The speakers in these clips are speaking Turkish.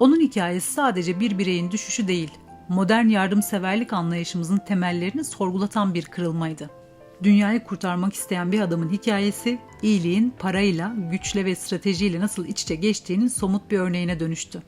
Onun hikayesi sadece bir bireyin düşüşü değil, modern yardımseverlik anlayışımızın temellerini sorgulatan bir kırılmaydı. Dünyayı kurtarmak isteyen bir adamın hikayesi, iyiliğin parayla, güçle ve stratejiyle nasıl iç içe geçtiğinin somut bir örneğine dönüştü.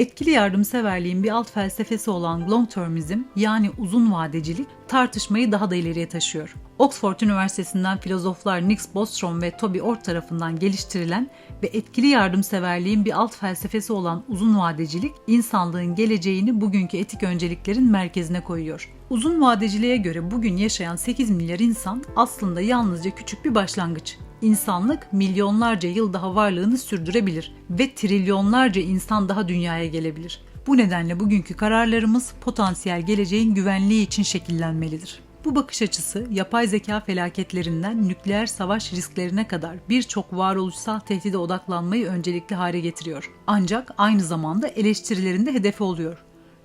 Etkili yardımseverliğin bir alt felsefesi olan long termism yani uzun vadecilik tartışmayı daha da ileriye taşıyor. Oxford Üniversitesi'nden filozoflar Nick Bostrom ve Toby Ord tarafından geliştirilen ve etkili yardımseverliğin bir alt felsefesi olan uzun vadecilik, insanlığın geleceğini bugünkü etik önceliklerin merkezine koyuyor. Uzun vadeciliğe göre bugün yaşayan 8 milyar insan aslında yalnızca küçük bir başlangıç. İnsanlık milyonlarca yıl daha varlığını sürdürebilir ve trilyonlarca insan daha dünyaya gelebilir. Bu nedenle bugünkü kararlarımız potansiyel geleceğin güvenliği için şekillenmelidir. Bu bakış açısı yapay zeka felaketlerinden nükleer savaş risklerine kadar birçok varoluşsal tehdide odaklanmayı öncelikli hale getiriyor. Ancak aynı zamanda eleştirilerinde hedefi oluyor.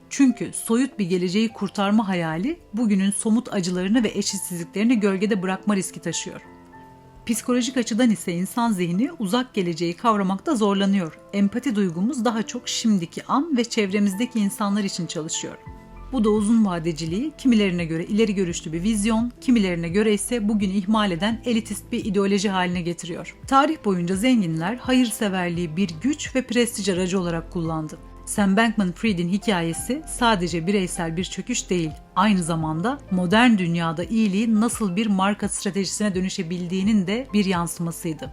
Çünkü soyut bir geleceği kurtarma hayali bugünün somut acılarını ve eşitsizliklerini gölgede bırakma riski taşıyor. Psikolojik açıdan ise insan zihni uzak geleceği kavramakta zorlanıyor. Empati duygumuz daha çok şimdiki an ve çevremizdeki insanlar için çalışıyor. Bu da uzun vadeciliği kimilerine göre ileri görüşlü bir vizyon, kimilerine göre ise bugün ihmal eden elitist bir ideoloji haline getiriyor. Tarih boyunca zenginler hayırseverliği bir güç ve prestij aracı olarak kullandı. Sam Bankman-Fried'in hikayesi sadece bireysel bir çöküş değil, aynı zamanda modern dünyada iyiliğin nasıl bir marka stratejisine dönüşebildiğinin de bir yansımasıydı.